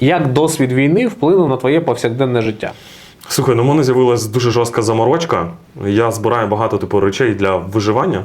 Як досвід війни вплинув на твоє повсякденне життя? Слухай, ну в мене з'явилась дуже жорстка заморочка. Я збираю багато типу речей для виживання.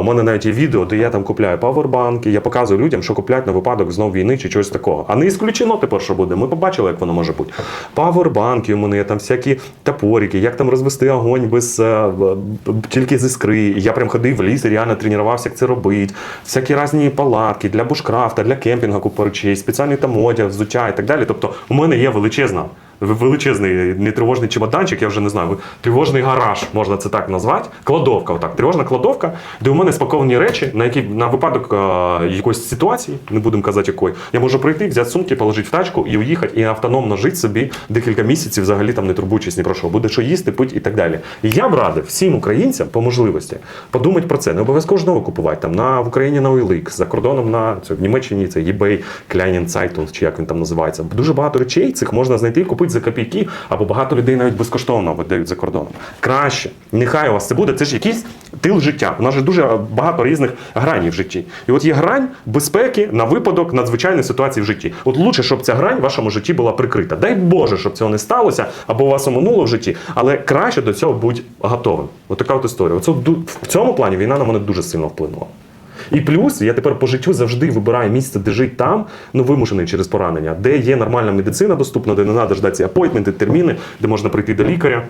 у мене навіть є відео, де я там купляю павербанки, я показую людям, що куплять на випадок знов війни чи чогось такого. А не ісключено тепер, що буде. Ми побачили, як воно може бути. Павербанки у мене є там всякі топорики, як там розвести огонь без е, тільки з іскри. Я прям ходив в ліс і реально тренувався, як це робити. Всякі різні палатки для бушкрафта, для кемпінгу купу речей, спеціальний там одяг, взуття і так далі. Тобто, у мене є величезна. Величезний не тривожний чемоданчик, я вже не знаю. Тривожний гараж, можна це так назвати. Кладовка, отак. Тривожна кладовка, де у мене спаковані речі, на які на випадок е, якоїсь ситуації, не будемо казати якої, я можу прийти, взяти сумки, положити в тачку і уїхати, і автономно жити собі декілька місяців, взагалі там не турбуючись ні про що. Буде що їсти, пити і так далі. І я б радив всім українцям по можливості подумати про це. Не обов'язково ж знову купувати там на в Україні на OLX, за кордоном на це, в Німеччині це eBay, Kleinanzeitung, чи як він там називається. Дуже багато речей цих можна знайти і купити за копійки, або багато людей навіть безкоштовно видають за кордоном. Краще, нехай у вас це буде. Це ж якийсь тил життя. У нас же дуже багато різних гранів в житті. І от є грань безпеки на випадок надзвичайної ситуації в житті. От лучше, щоб ця грань в вашому житті була прикрита. Дай Боже, щоб цього не сталося, або у вас оминуло в житті, але краще до цього будь готовим. От така от історія. Оце в цьому плані війна на мене дуже сильно вплинула. І плюс я тепер по життю завжди вибираю місце, де жити там, ну вимушений через поранення, де є нормальна медицина доступна, де не треба ждати апойтменти, терміни, де можна прийти до лікаря.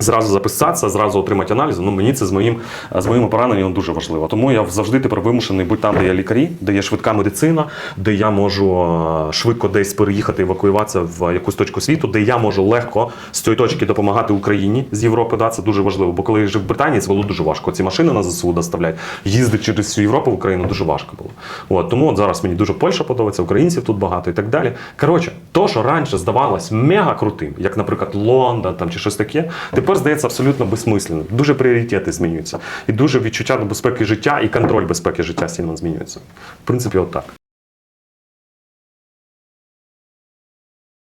Зразу записатися, зразу отримати аналізи. Ну мені це з моїм з моїм пораненням дуже важливо. Тому я завжди тепер вимушений бути там, де є лікарі, де є швидка медицина, де я можу е, швидко десь переїхати, евакуюватися в якусь точку світу, де я можу легко з цієї точки допомагати Україні з Європи. Да, це дуже важливо. Бо коли я жив в Британії, це було дуже важко. Ці машини на ЗСУ доставлять. Їздити через всю Європу в Україну дуже важко було. От тому от зараз мені дуже Польща подобається, українців тут багато і так далі. Коротше, то, що раніше здавалось мега крутим, як, наприклад, Лондон там чи щось таке, тепер здається абсолютно безсмисленним. Дуже пріоритети змінюються. І дуже відчуття безпеки життя і контроль безпеки життя сильно змінюється. В принципі, от так.